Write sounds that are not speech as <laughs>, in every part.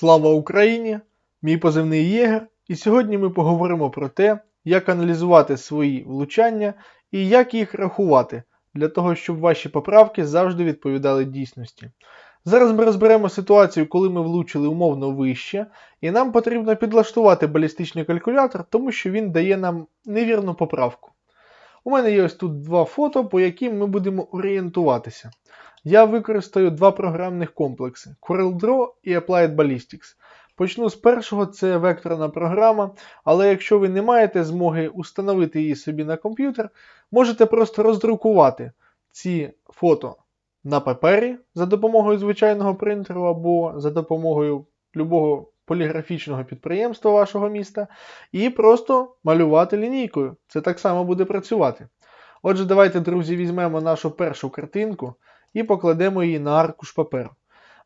Слава Україні! Мій позивний Єгер, і сьогодні ми поговоримо про те, як аналізувати свої влучання і як їх рахувати, для того, щоб ваші поправки завжди відповідали дійсності. Зараз ми розберемо ситуацію, коли ми влучили умовно вище, і нам потрібно підлаштувати балістичний калькулятор, тому що він дає нам невірну поправку. У мене є ось тут два фото, по яким ми будемо орієнтуватися. Я використаю два програмних комплекси CorelDRAW і Applied Ballistics. Почну з першого, це векторна програма, але якщо ви не маєте змоги установити її собі на комп'ютер, можете просто роздрукувати ці фото на папері за допомогою звичайного принтеру або за допомогою любого поліграфічного підприємства вашого міста, і просто малювати лінійкою. Це так само буде працювати. Отже, давайте, друзі, візьмемо нашу першу картинку і покладемо її на аркуш паперу.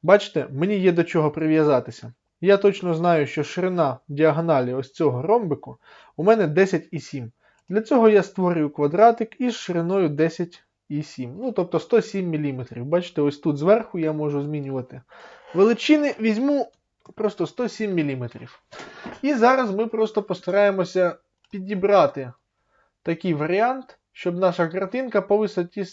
Бачите, мені є до чого прив'язатися. Я точно знаю, що ширина діагоналі ось цього ромбику у мене 10,7. Для цього я створюю квадратик із шириною 10,7. Ну, тобто 107 мм. Бачите, ось тут зверху я можу змінювати величини, візьму просто 107 мм. І зараз ми просто постараємося підібрати такий варіант, щоб наша картинка по висоті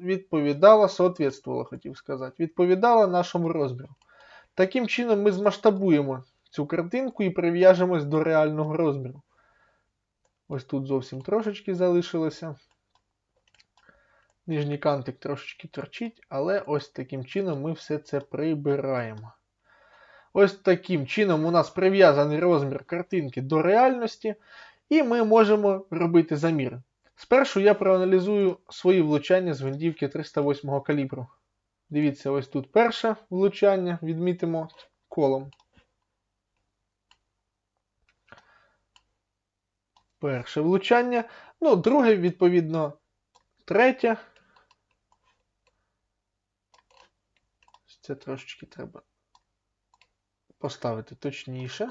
відповідала, соответствувала, хотів сказати, відповідала нашому розміру. Таким чином ми змасштабуємо цю картинку і прив'яжемось до реального розміру. Ось тут зовсім трошечки залишилося. Нижній кантик трошечки торчить, але ось таким чином ми все це прибираємо. Ось таким чином у нас прив'язаний розмір картинки до реальності, і ми можемо робити заміри. Спершу я проаналізую свої влучання з гвинтівки 308 калібру. Дивіться, ось тут перше влучання, відмітимо колом. Перше влучання. Ну, друге, відповідно, третє. Це трошечки треба поставити точніше.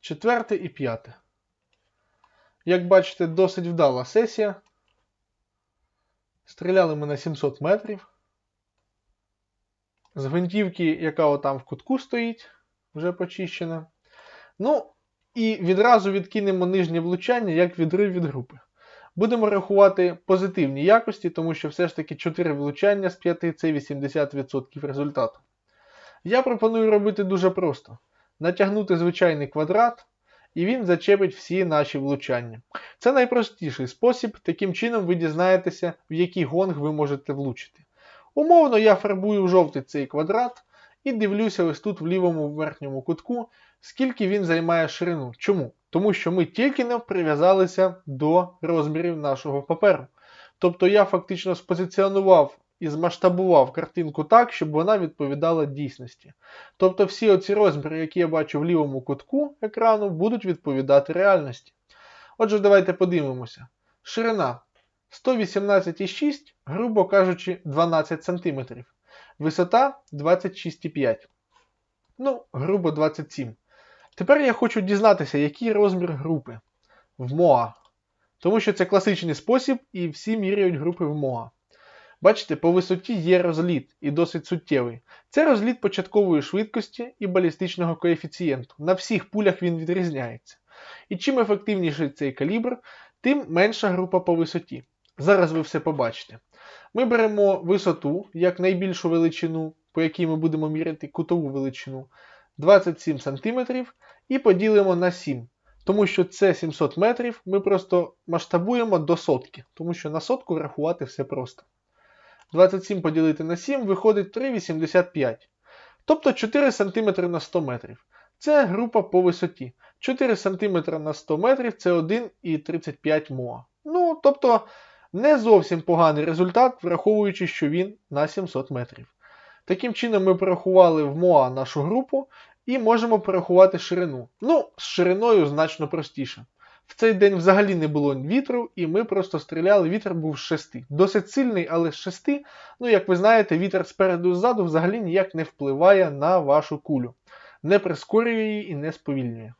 Четверте і п'яте. Як бачите, досить вдала сесія. Стріляли ми на 700 метрів. З гвинтівки, яка отам в кутку стоїть, вже почищена. Ну, і відразу відкинемо нижнє влучання як відрив від групи. Будемо рахувати позитивні якості, тому що все ж таки 4 влучання з 5 це 80% результату. Я пропоную робити дуже просто: натягнути звичайний квадрат, і він зачепить всі наші влучання. Це найпростіший спосіб, таким чином ви дізнаєтеся, в який гонг ви можете влучити. Умовно, я фарбую в жовтий цей квадрат і дивлюся ось тут в лівому верхньому кутку, скільки він займає ширину. Чому? Тому що ми тільки не прив'язалися до розмірів нашого паперу. Тобто я фактично спозиціонував і змасштабував картинку так, щоб вона відповідала дійсності. Тобто всі оці розміри, які я бачу в лівому кутку екрану, будуть відповідати реальності. Отже, давайте подивимося. Ширина 118,6, грубо кажучи, 12 см. Висота 26,5. Ну, грубо 27. Тепер я хочу дізнатися, який розмір групи в МОА. Тому що це класичний спосіб, і всі міряють групи в МОА. Бачите, по висоті є розліт і досить суттєвий. Це розліт початкової швидкості і балістичного коефіцієнту. На всіх пулях він відрізняється. І чим ефективніший цей калібр, тим менша група по висоті. Зараз ви все побачите. Ми беремо висоту як найбільшу величину, по якій ми будемо міряти кутову величину 27 см і поділимо на 7. Тому що це 700 метрів, ми просто масштабуємо до сотки, тому що на сотку рахувати все просто. 27 поділити на 7 виходить 3,85. Тобто 4 см на 100 метрів. Це група по висоті. 4 см на 100 метрів це 1,35 МОА. Ну, тобто, не зовсім поганий результат, враховуючи, що він на 700 метрів. Таким чином, ми порахували в МОА нашу групу і можемо порахувати ширину. Ну, з шириною значно простіше. В цей день взагалі не було вітру, і ми просто стріляли. Вітер був з 6. Досить сильний, але з 6. Ну, як ви знаєте, вітер спереду і ззаду взагалі ніяк не впливає на вашу кулю. Не прискорює її і не сповільнює.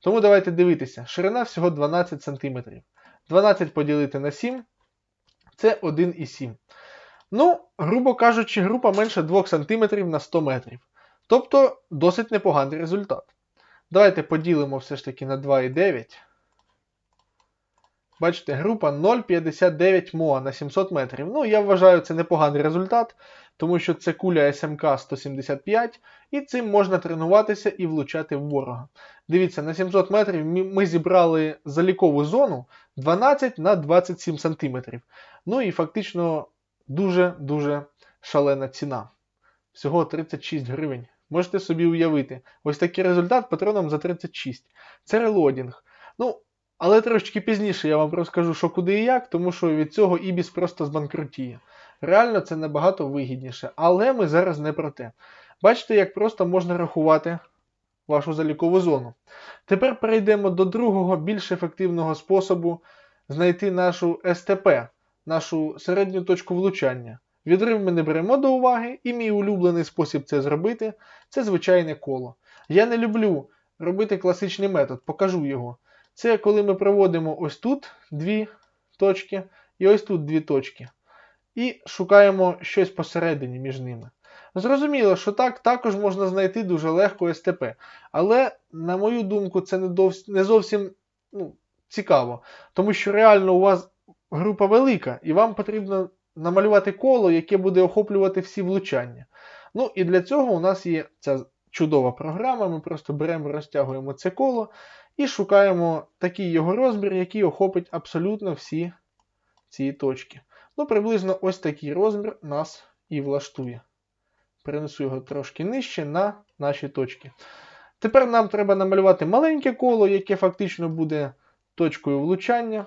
Тому давайте дивитися. Ширина всього 12 см. 12 поділити на 7 це 1,7. Ну, грубо кажучи, група менше 2 см на 100 метрів. Тобто досить непоганий результат. Давайте поділимо все ж таки на 2,9. Бачите, група 0,59 МОА на 700 метрів. Ну, я вважаю, це непоганий результат, тому що це куля СМК 175, і цим можна тренуватися і влучати в ворога. Дивіться, на 700 метрів ми зібрали залікову зону 12 на 27 см. Ну і фактично дуже-дуже шалена ціна. Всього 36 гривень. Можете собі уявити. Ось такий результат патроном за 36. Це релодінг. Ну, але трошки пізніше я вам розкажу, що куди і як, тому що від цього Ібіс просто збанкрутіє. Реально це набагато вигідніше. Але ми зараз не про те. Бачите, як просто можна рахувати вашу залікову зону. Тепер перейдемо до другого, більш ефективного способу знайти нашу СТП, нашу середню точку влучання. Відрив ми не беремо до уваги, і мій улюблений спосіб це зробити це звичайне коло. Я не люблю робити класичний метод, покажу його. Це коли ми проводимо ось тут дві точки і ось тут дві точки. І шукаємо щось посередині між ними. Зрозуміло, що так також можна знайти дуже легко СТП. Але, на мою думку, це не, дов... не зовсім ну, цікаво. Тому що реально у вас група велика, і вам потрібно намалювати коло, яке буде охоплювати всі влучання. Ну і для цього у нас є ця чудова програма. Ми просто беремо, розтягуємо це коло і шукаємо такий його розмір, який охопить абсолютно всі ці точки. Ну, приблизно ось такий розмір нас і влаштує. Перенесу його трошки нижче на наші точки. Тепер нам треба намалювати маленьке коло, яке фактично буде точкою влучання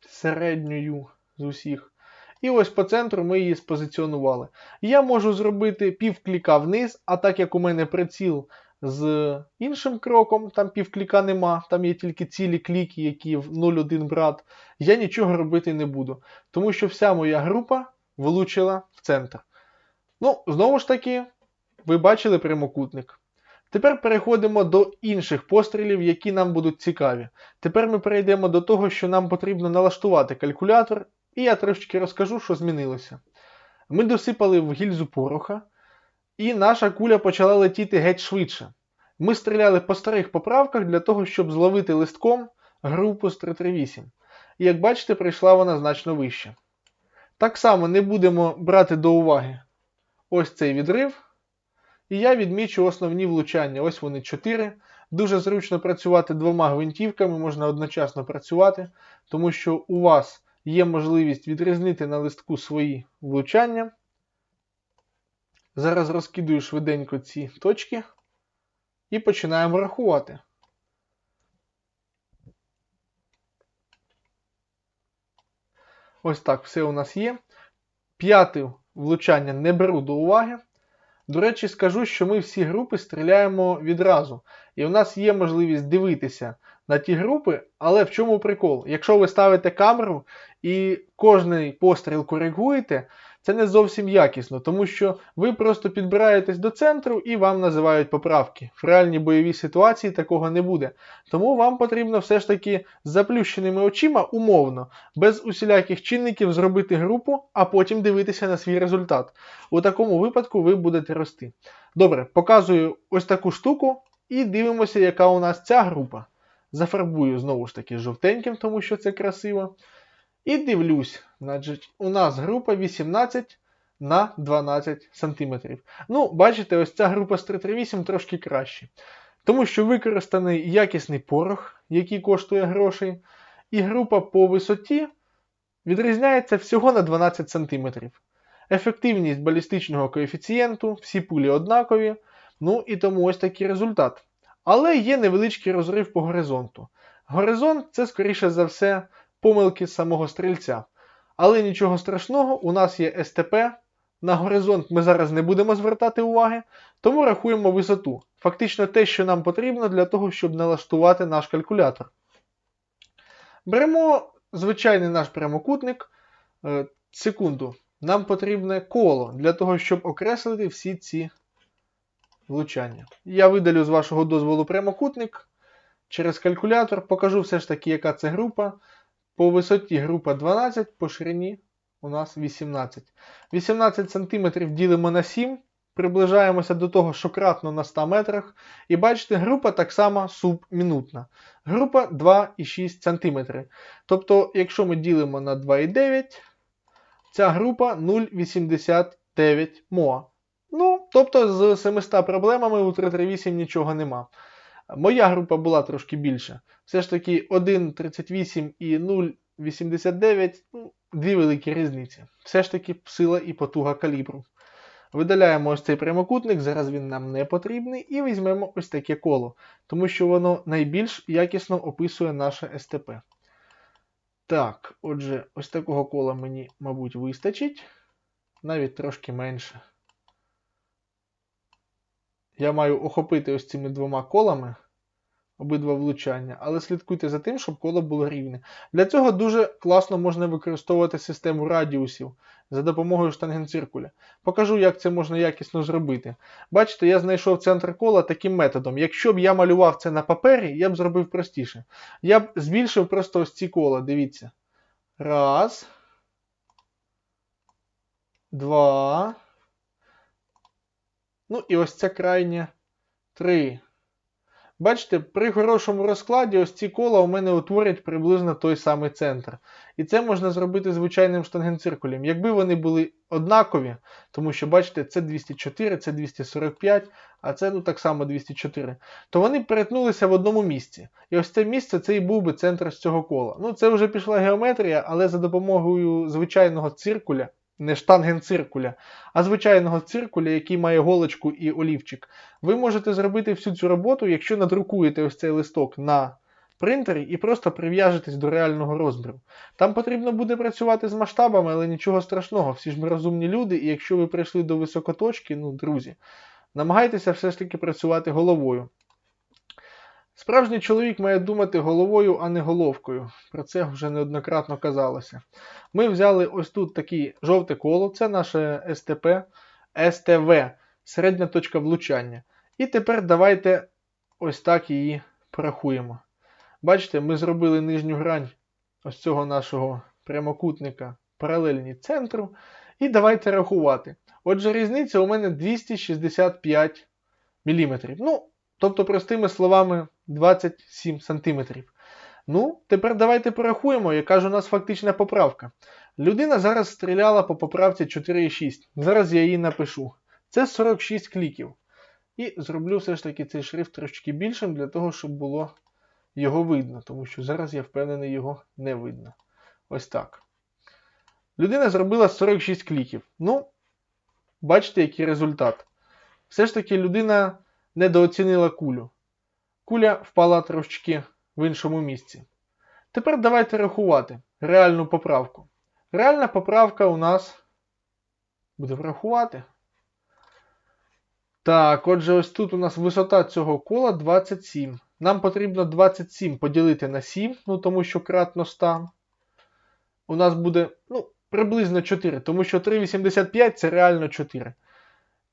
середньою з усіх. І ось по центру ми її спозиціонували. Я можу зробити півкліка вниз, а так як у мене приціл з іншим кроком, там півкліка нема, там є тільки цілі кліки, які в 0,1 брат, я нічого робити не буду. Тому що вся моя група влучила в центр. Ну, знову ж таки, ви бачили прямокутник. Тепер переходимо до інших пострілів, які нам будуть цікаві. Тепер ми перейдемо до того, що нам потрібно налаштувати калькулятор, і я трошки розкажу, що змінилося. Ми досипали в гільзу пороха, і наша куля почала летіти геть швидше. Ми стріляли по старих поправках для того, щоб зловити листком групу з 338. І як бачите, прийшла вона значно вище. Так само не будемо брати до уваги ось цей відрив. І я відмічу основні влучання. Ось вони 4. Дуже зручно працювати двома гвинтівками, можна одночасно працювати, тому що у вас є можливість відрізнити на листку свої влучання. Зараз розкидую швиденько ці точки і починаємо рахувати. Ось так все у нас є. П'яте влучання не беру до уваги. До речі, скажу, що ми всі групи стріляємо відразу. І у нас є можливість дивитися на ті групи, але в чому прикол? Якщо ви ставите камеру і кожний постріл коригуєте, це не зовсім якісно, тому що ви просто підбираєтесь до центру і вам називають поправки. В реальній бойовій ситуації такого не буде. Тому вам потрібно все ж таки з заплющеними очима умовно, без усіляких чинників зробити групу, а потім дивитися на свій результат. У такому випадку ви будете рости. Добре, показую ось таку штуку і дивимося, яка у нас ця група. Зафарбую знову ж таки жовтеньким, тому що це красиво. І дивлюсь, значить, у нас група 18 на 12 см. Ну, бачите, ось ця група з 338 трошки краще. Тому що використаний якісний порох, який коштує грошей, і група по висоті відрізняється всього на 12 см. Ефективність балістичного коефіцієнту, всі пулі однакові. Ну і тому ось такий результат. Але є невеличкий розрив по горизонту. Горизонт це, скоріше за все, помилки самого стрільця. Але нічого страшного, у нас є СТП. На горизонт ми зараз не будемо звертати уваги, тому рахуємо висоту. Фактично те, що нам потрібно для того, щоб налаштувати наш калькулятор. Беремо звичайний наш прямокутник. Е, секунду. Нам потрібне коло для того, щоб окреслити всі ці влучання. Я видалю з вашого дозволу прямокутник через калькулятор, покажу все ж таки, яка це група. По висоті група 12, по ширині у нас 18. 18 см ділимо на 7, приближаємося до того, що кратно на 100 метрах. І бачите, група так само субмінутна. Група 2,6 см. Тобто, якщо ми ділимо на 2,9, ця група 0,89 МОА. Ну, тобто з 700 проблемами у 338 нічого нема. Моя група була трошки більша. Все ж таки 1,38 і 0,89 ну, дві великі різниці. Все ж таки сила і потуга калібру. Видаляємо ось цей прямокутник, зараз він нам не потрібний, і візьмемо ось таке коло, тому що воно найбільш якісно описує наше СТП. Так, отже, ось такого кола мені, мабуть, вистачить. Навіть трошки менше. Я маю охопити ось цими двома колами обидва влучання, але слідкуйте за тим, щоб коло було рівне. Для цього дуже класно можна використовувати систему радіусів за допомогою штангенциркуля. Покажу, як це можна якісно зробити. Бачите, я знайшов центр кола таким методом. Якщо б я малював це на папері, я б зробив простіше. Я б збільшив просто ось ці кола, дивіться. Раз. Два. Ну і ось це крайнє. Три. Бачите, при хорошому розкладі ось ці кола у мене утворять приблизно той самий центр. І це можна зробити звичайним штангенциркулем. Якби вони були однакові, тому що, бачите, це 204, це 245, а це ну, так само 204, то вони перетнулися в одному місці. І ось це місце це і був би центр з цього кола. Ну, це вже пішла геометрія, але за допомогою звичайного циркуля не штангенциркуля, а звичайного циркуля, який має голочку і олівчик. Ви можете зробити всю цю роботу, якщо надрукуєте ось цей листок на принтері і просто прив'яжетесь до реального розміру. Там потрібно буде працювати з масштабами, але нічого страшного. Всі ж ми розумні люди, і якщо ви прийшли до високоточки, ну, друзі, намагайтеся все ж таки працювати головою. Справжній чоловік має думати головою, а не головкою. Про це вже неоднократно казалося. Ми взяли ось тут таке жовте коло, це наше СТП, СТВ, середня точка влучання. І тепер давайте ось так її порахуємо. Бачите, ми зробили нижню грань ось цього нашого прямокутника паралельні центру. І давайте рахувати. Отже, різниця у мене 265 мм. Ну, тобто, простими словами, 27 см. Ну, тепер давайте порахуємо, яка ж у нас фактична поправка. Людина зараз стріляла по поправці 4,6. Зараз я її напишу. Це 46 кліків. І зроблю все ж таки цей шрифт трошки більшим, для того, щоб було його видно, тому що зараз я впевнений, його не видно. Ось так. Людина зробила 46 кліків. Ну, бачите, який результат. Все ж таки людина недооцінила кулю. Куля впала трошки в іншому місці. Тепер давайте рахувати реальну поправку. Реальна поправка у нас буде врахувати. Так, отже, ось тут у нас висота цього кола 27. Нам потрібно 27 поділити на 7, ну тому що кратно 100. У нас буде ну, приблизно 4, тому що 3,85 це реально 4.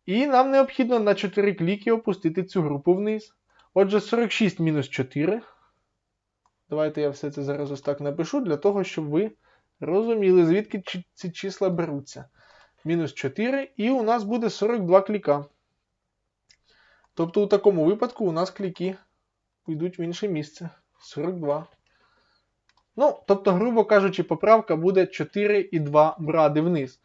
І нам необхідно на 4 кліки опустити цю групу вниз. Отже, 46 мінус 4. Давайте я все це зараз ось так напишу, для того, щоб ви розуміли, звідки ці числа беруться. Мінус 4, і у нас буде 42 кліка. Тобто, у такому випадку у нас кліки йдуть в інше місце. 42. Ну, тобто, грубо кажучи, поправка буде 4,2 бради вниз.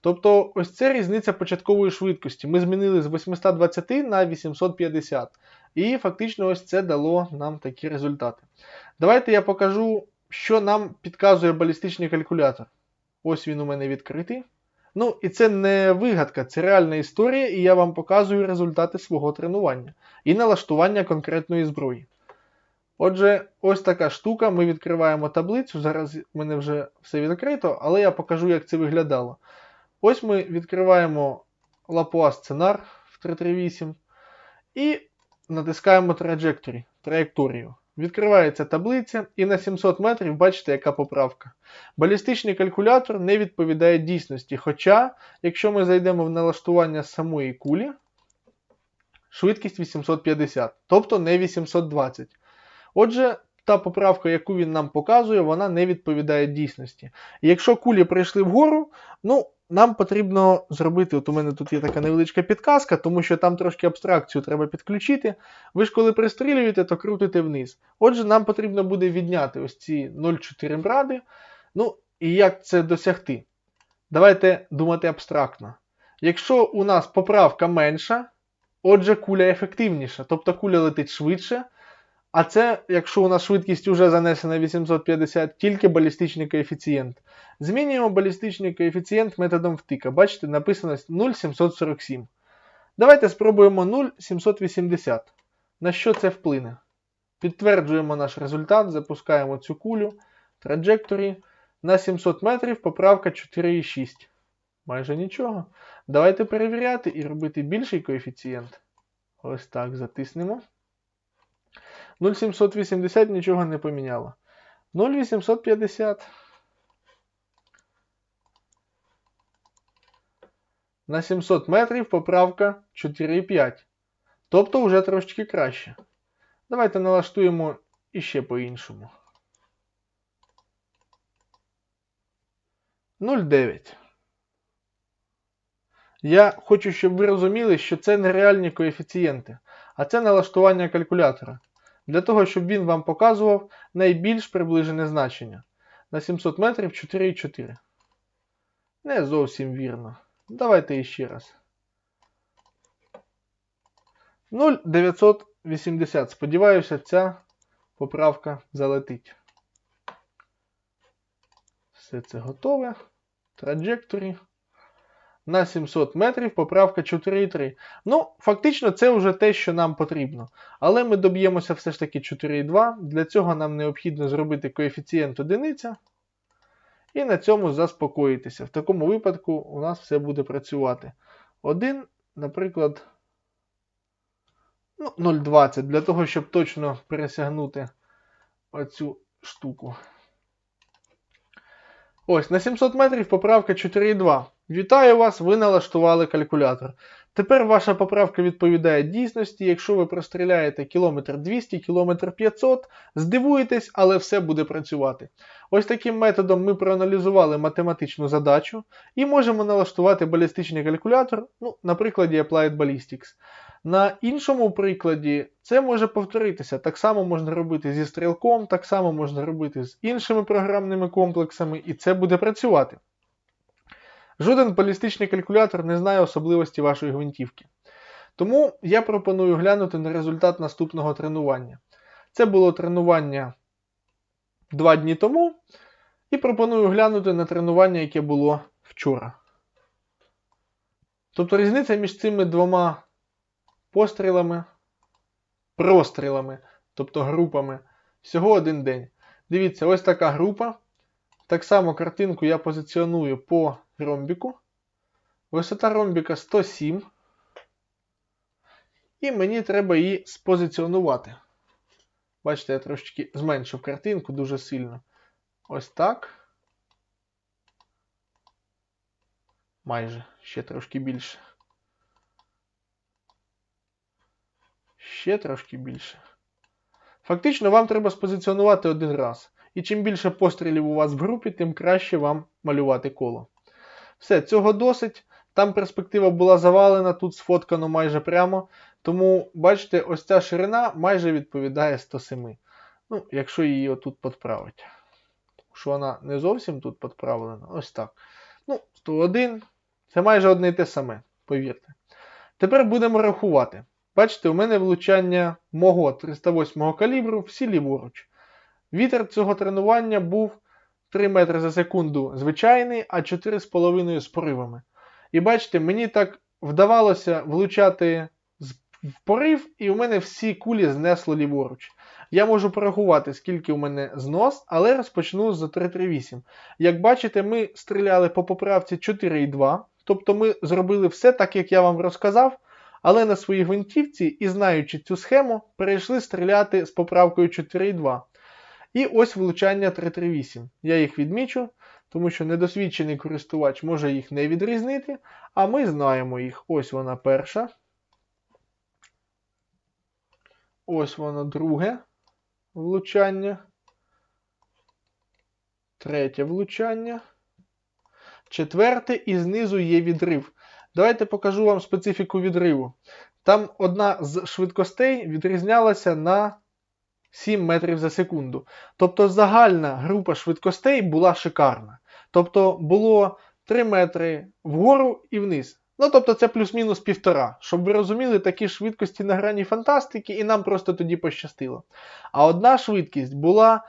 Тобто, ось це різниця початкової швидкості. Ми змінили з 820 на 850. І фактично ось це дало нам такі результати. Давайте я покажу, що нам підказує балістичний калькулятор. Ось він у мене відкритий. Ну, і це не вигадка, це реальна історія, і я вам показую результати свого тренування і налаштування конкретної зброї. Отже, ось така штука. Ми відкриваємо таблицю. Зараз в мене вже все відкрито, але я покажу, як це виглядало. Ось ми відкриваємо Лапуа сценар в 338 і натискаємо траєкторію. траєкторію. Відкривається таблиця, і на 700 метрів бачите, яка поправка. Балістичний калькулятор не відповідає дійсності. Хоча, якщо ми зайдемо в налаштування самої кулі, швидкість 850, тобто не 820. Отже, та поправка, яку він нам показує, вона не відповідає дійсності. І якщо кулі прийшли вгору, ну, нам потрібно зробити, от у мене тут є така невеличка підказка, тому що там трошки абстракцію треба підключити. Ви ж коли пристрілюєте, то крутите вниз. Отже, нам потрібно буде відняти ось ці 0,4 бради. Ну, і як це досягти? Давайте думати абстрактно. Якщо у нас поправка менша, отже, куля ефективніша, тобто куля летить швидше. А це, якщо у нас швидкість вже занесена 850, тільки балістичний коефіцієнт. Змінюємо балістичний коефіцієнт методом втика. Бачите, написано 0,747. Давайте спробуємо 0,780. На що це вплине? Підтверджуємо наш результат, запускаємо цю кулю, траджекторі. На 700 метрів поправка 4,6. Майже нічого. Давайте перевіряти і робити більший коефіцієнт. Ось так затиснемо. 0,780 нічого не поміняло. 0,850. На 700 метрів поправка 4,5. Тобто вже трошечки краще. Давайте налаштуємо іще по-іншому. 0,9. Я хочу, щоб ви розуміли, що це не реальні коефіцієнти, а це налаштування калькулятора. Для того, щоб він вам показував найбільш приближене значення. На 700 метрів 4,4. Не зовсім вірно. Давайте іще раз. 0,980. Сподіваюся, ця поправка залетить. Все це готове. Траджекторі. На 700 метрів поправка 4,3. Ну, фактично, це вже те, що нам потрібно. Але ми доб'ємося все ж таки 4,2. Для цього нам необхідно зробити коефіцієнт одиниця. І на цьому заспокоїтися. В такому випадку у нас все буде працювати. 1, наприклад, ну, 0,20 для того, щоб точно пересягнути оцю штуку. Ось, на 700 метрів поправка 4,2. Вітаю вас, ви налаштували калькулятор. Тепер ваша поправка відповідає дійсності. Якщо ви простріляєте кілометр 200, кілометр 500, здивуєтесь, але все буде працювати. Ось таким методом ми проаналізували математичну задачу і можемо налаштувати балістичний калькулятор, ну, на прикладі Applied Ballistics. На іншому прикладі це може повторитися. Так само можна робити зі стрілком, так само можна робити з іншими програмними комплексами, і це буде працювати. Жоден балістичний калькулятор не знає особливості вашої гвинтівки. Тому я пропоную глянути на результат наступного тренування. Це було тренування 2 дні тому. І пропоную глянути на тренування, яке було вчора. Тобто різниця між цими двома пострілами, прострілами, тобто групами, всього один день. Дивіться, ось така група. Так само картинку я позиціоную по ромбіку. Висота ромбіка 107. І мені треба її спозиціонувати. Бачите, я трошечки зменшив картинку дуже сильно. Ось так. Майже ще трошки більше. Ще трошки більше. Фактично, вам треба спозиціонувати один раз. І чим більше пострілів у вас в групі, тим краще вам малювати коло. Все, цього досить. Там перспектива була завалена, тут сфоткано майже прямо. Тому, бачите, ось ця ширина майже відповідає 107. Ну, якщо її отут підправити. Що вона не зовсім тут підправлена. Ось так. Ну, 101. Це майже одне і те саме, повірте. Тепер будемо рахувати. Бачите, у мене влучання мого 308 калібру всі ліворуч. Вітер цього тренування був 3 метри за секунду звичайний, а 4,5 з поривами. І бачите, мені так вдавалося влучати в порив, і у мене всі кулі знесло ліворуч. Я можу порахувати, скільки у мене знос, але розпочну з 338. Як бачите, ми стріляли по поправці 4,2. Тобто ми зробили все так, як я вам розказав, але на своїй гвинтівці і знаючи цю схему, перейшли стріляти з поправкою 4,2. І ось влучання 338. Я їх відмічу, тому що недосвідчений користувач може їх не відрізнити, а ми знаємо їх. Ось вона перша. Ось воно друге влучання. Третє влучання. четверте і знизу є відрив. Давайте покажу вам специфіку відриву. Там одна з швидкостей відрізнялася на 7 метрів за секунду. Тобто загальна група швидкостей була шикарна. Тобто було 3 метри вгору і вниз. Ну, тобто це плюс-мінус півтора. Щоб ви розуміли, такі швидкості на грані фантастики, і нам просто тоді пощастило. А одна швидкість була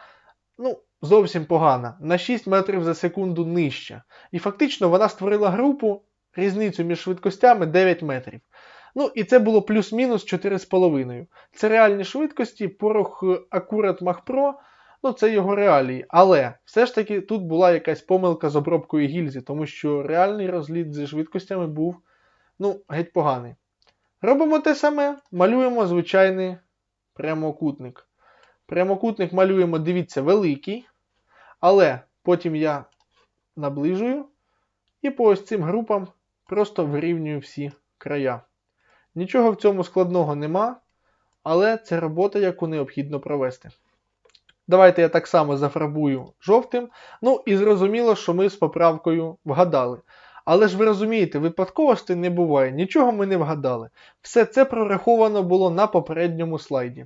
ну, зовсім погана, на 6 метрів за секунду нижча. І фактично вона створила групу, різницю між швидкостями 9 метрів. Ну, і це було плюс-мінус 4,5. Це реальні швидкості, порох Акурат Mach Pro, ну це його реалії. Але все ж таки тут була якась помилка з обробкою гільзи, тому що реальний розліт зі швидкостями був ну, геть поганий. Робимо те саме, малюємо звичайний прямокутник. Прямокутник малюємо, дивіться, великий. Але потім я наближую і по ось цим групам просто вирівнюю всі края. Нічого в цьому складного нема, але це робота, яку необхідно провести. Давайте я так само зафарбую жовтим. Ну і зрозуміло, що ми з поправкою вгадали. Але ж ви розумієте, випадковості не буває, нічого ми не вгадали. Все це прораховано було на попередньому слайді.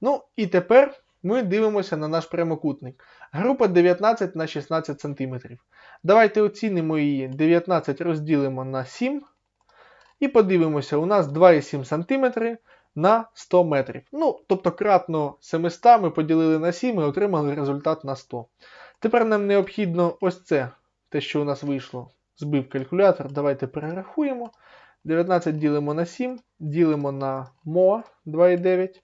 Ну і тепер ми дивимося на наш прямокутник. Група 19 на 16 см. Давайте оцінимо її 19 розділимо на 7. І подивимося, у нас 2,7 см на 100 метрів. Ну, тобто кратно 700 ми поділили на 7 і отримали результат на 100. Тепер нам необхідно ось це, те, що у нас вийшло, збив калькулятор. Давайте перерахуємо. 19 ділимо на 7, ділимо на мо 2,9.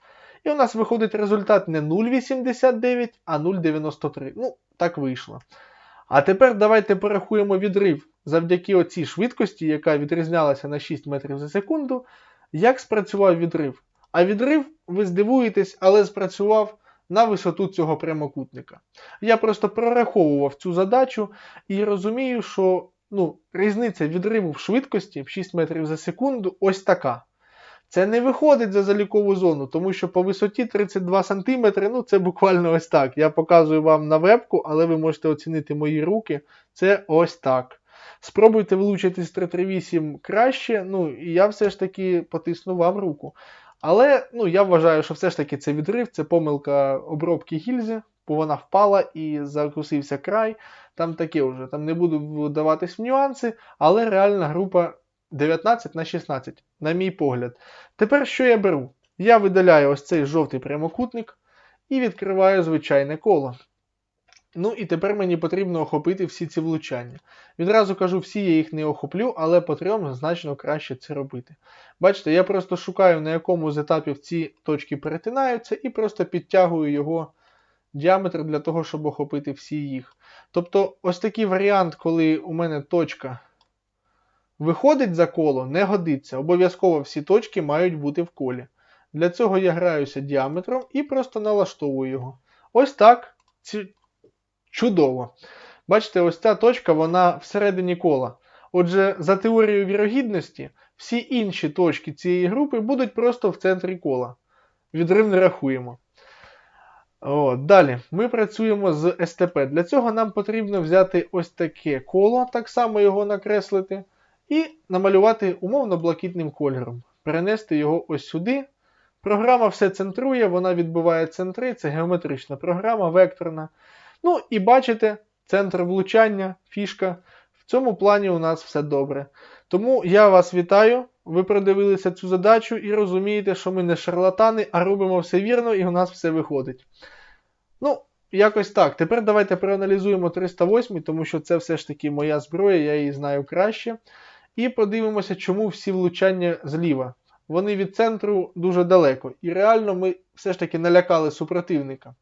І у нас виходить результат не 0,89, а 0,93. Ну, так вийшло. А тепер давайте порахуємо відрив завдяки оцій швидкості, яка відрізнялася на 6 метрів за секунду. Як спрацював відрив? А відрив, ви здивуєтесь, але спрацював на висоту цього прямокутника. Я просто прораховував цю задачу і розумію, що ну, різниця відриву в швидкості в 6 метрів за секунду ось така. Це не виходить за залікову зону, тому що по висоті 32 см, ну це буквально ось так. Я показую вам на вебку, але ви можете оцінити мої руки. Це ось так. Спробуйте влучити з 338 краще, ну і я все ж таки потисну вам руку. Але ну, я вважаю, що все ж таки це відрив, це помилка обробки гільзи, бо вона впала і закусився край. Там таке вже, там не буду вдаватись в нюанси, але реальна група 19 на 16, на мій погляд. Тепер що я беру? Я видаляю ось цей жовтий прямокутник і відкриваю звичайне коло. Ну і тепер мені потрібно охопити всі ці влучання. Відразу кажу, всі я їх не охоплю, але по трьом значно краще це робити. Бачите, я просто шукаю, на якому з етапів ці точки перетинаються, і просто підтягую його діаметр для того, щоб охопити всі їх. Тобто, ось такий варіант, коли у мене точка виходить за коло, не годиться. Обов'язково всі точки мають бути в колі. Для цього я граюся діаметром і просто налаштовую його. Ось так. Чудово. Бачите, ось ця точка вона всередині кола. Отже, за теорією вірогідності, всі інші точки цієї групи будуть просто в центрі кола. Відрив не рахуємо. О, далі ми працюємо з СТП. Для цього нам потрібно взяти ось таке коло, так само його накреслити, і намалювати умовно блакитним кольором. Перенести його ось сюди. Програма все центрує, вона відбиває центри, це геометрична програма, векторна. Ну і бачите, центр влучання, фішка. В цьому плані у нас все добре. Тому я вас вітаю. Ви продивилися цю задачу і розумієте, що ми не шарлатани, а робимо все вірно, і у нас все виходить. Ну, якось так. Тепер давайте проаналізуємо 308, тому що це все ж таки моя зброя, я її знаю краще. І подивимося, чому всі влучання зліва. Вони від центру дуже далеко. І реально ми все ж таки налякали супротивника.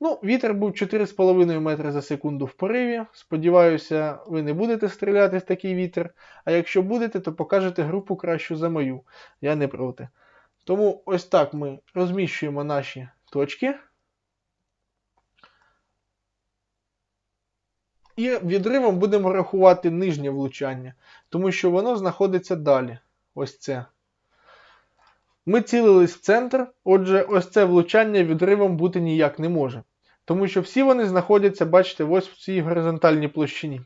Ну, Вітер був 4,5 метри за секунду в пориві. Сподіваюся, ви не будете стріляти в такий вітер. А якщо будете, то покажете групу кращу за мою. Я не проти. Тому ось так ми розміщуємо наші точки. І відривом будемо рахувати нижнє влучання, тому що воно знаходиться далі. Ось це. Ми цілились в центр, отже, ось це влучання відривом бути ніяк не може. Тому що всі вони знаходяться, бачите, ось в цій горизонтальній площині.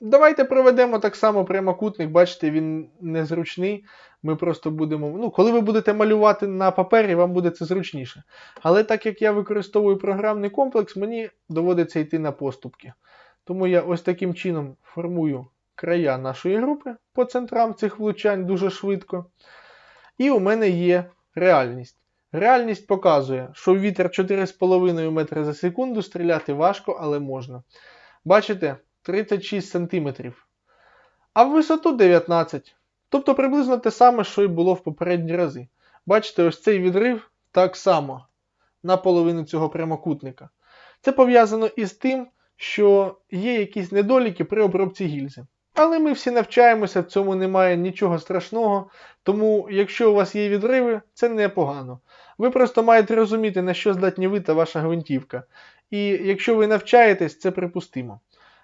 Давайте проведемо так само прямокутник, бачите, він незручний. Ми просто будемо. Ну, коли ви будете малювати на папері, вам буде це зручніше. Але так як я використовую програмний комплекс, мені доводиться йти на поступки. Тому я ось таким чином формую края нашої групи по центрам цих влучань дуже швидко. І у мене є реальність. Реальність показує, що вітер 4,5 метри за секунду стріляти важко, але можна. Бачите, 36 см. А в висоту 19 Тобто приблизно те саме, що і було в попередні рази. Бачите, ось цей відрив так само на половину цього прямокутника. Це пов'язано із тим, що є якісь недоліки при обробці гільзи. Але ми всі навчаємося, в цьому немає нічого страшного. Тому, якщо у вас є відриви, це непогано. Ви просто маєте розуміти, на що здатні ви та ваша гвинтівка. І якщо ви навчаєтесь, це припустимо.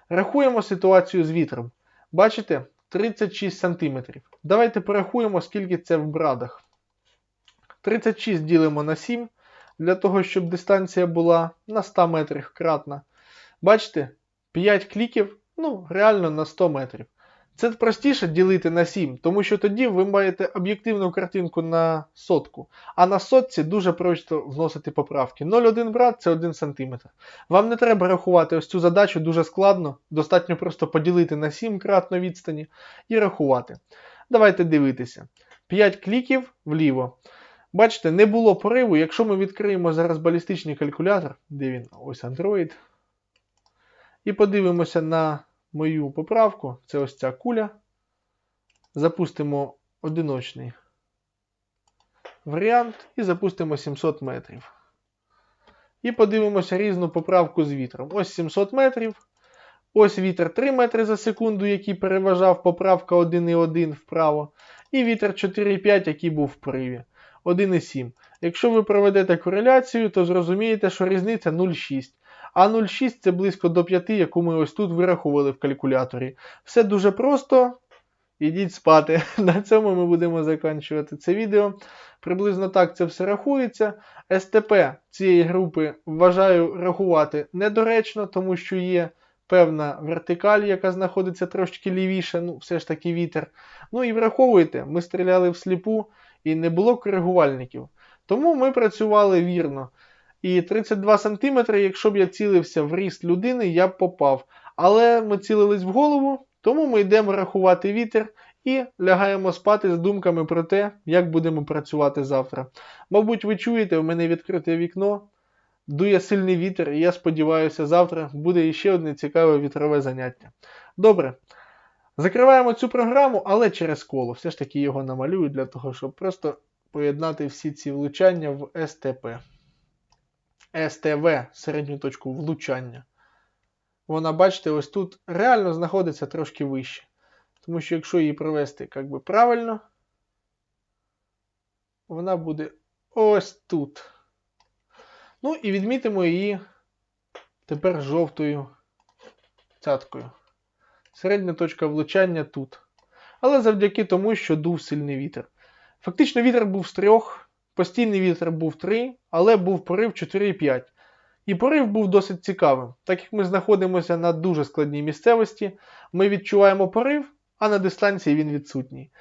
Рахуємо ситуацію з вітром. Бачите, 36 см. Давайте порахуємо, скільки це в брадах. 36 ділимо на 7, для того, щоб дистанція була на 100 метрів кратна. Бачите, 5 кліків, ну, реально на 100 метрів. Це простіше ділити на 7, тому що тоді ви маєте об'єктивну картинку на сотку. А на сотці дуже просто вносити поправки. 0,1 брат це 1 см. Вам не треба рахувати ось цю задачу дуже складно, достатньо просто поділити на 7 кратно відстані і рахувати. Давайте дивитися. 5 кліків вліво. Бачите, не було пориву. Якщо ми відкриємо зараз балістичний калькулятор, де він? Ось Android. І подивимося на мою поправку. Це ось ця куля. Запустимо одиночний варіант і запустимо 700 метрів. І подивимося різну поправку з вітром. Ось 700 метрів. Ось вітер 3 метри за секунду, який переважав поправка 1,1 вправо. І вітер 4,5, який був в пориві. 1,7. Якщо ви проведете кореляцію, то зрозумієте, що різниця 0,6. А 0,6 це близько до 5, яку ми ось тут вирахували в калькуляторі. Все дуже просто. Ідіть спати. <laughs> На цьому ми будемо закінчувати це відео. Приблизно так це все рахується. СТП цієї групи вважаю рахувати недоречно, тому що є певна вертикаль, яка знаходиться трошки лівіше, ну, все ж таки вітер. Ну і враховуйте, ми стріляли всліпу і не було коригувальників. Тому ми працювали вірно. І 32 см, якщо б я цілився в ріст людини, я б попав. Але ми цілились в голову, тому ми йдемо рахувати вітер і лягаємо спати з думками про те, як будемо працювати завтра. Мабуть, ви чуєте, у мене відкрите вікно, дує сильний вітер, і я сподіваюся, завтра буде іще одне цікаве вітрове заняття. Добре. Закриваємо цю програму, але через коло. Все ж таки його намалюю для того, щоб просто поєднати всі ці влучання в СТП. СТВ середню точку влучання. Вона, бачите, ось тут реально знаходиться трошки вище. Тому що якщо її провести як би, правильно, вона буде ось тут. Ну і відмітимо її тепер жовтою цяткою. Середня точка влучання тут. Але завдяки тому, що дув сильний вітер. Фактично вітер був з трьох, постійний вітер був 3, але був порив 4,5. І порив був досить цікавим. Так як ми знаходимося на дуже складній місцевості, ми відчуваємо порив, а на дистанції він відсутній.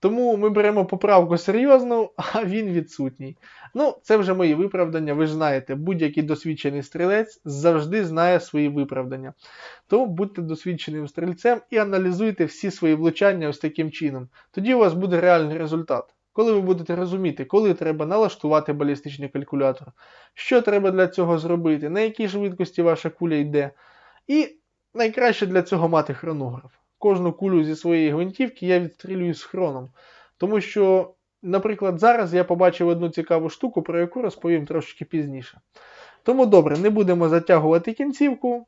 Тому ми беремо поправку серйозну, а він відсутній. Ну, це вже мої виправдання. Ви ж знаєте, будь-який досвідчений стрілець завжди знає свої виправдання. Тому будьте досвідченим стрільцем і аналізуйте всі свої влучання ось таким чином. Тоді у вас буде реальний результат. Коли ви будете розуміти, коли треба налаштувати балістичний калькулятор, що треба для цього зробити, на якій швидкості ваша куля йде. І найкраще для цього мати хронограф. Кожну кулю зі своєї гвинтівки я відстрілюю з хроном. Тому що, наприклад, зараз я побачив одну цікаву штуку, про яку розповім трошки пізніше. Тому добре, не будемо затягувати кінцівку.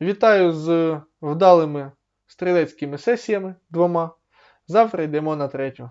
Вітаю з вдалими стрілецькими сесіями двома. Завтра йдемо на третю.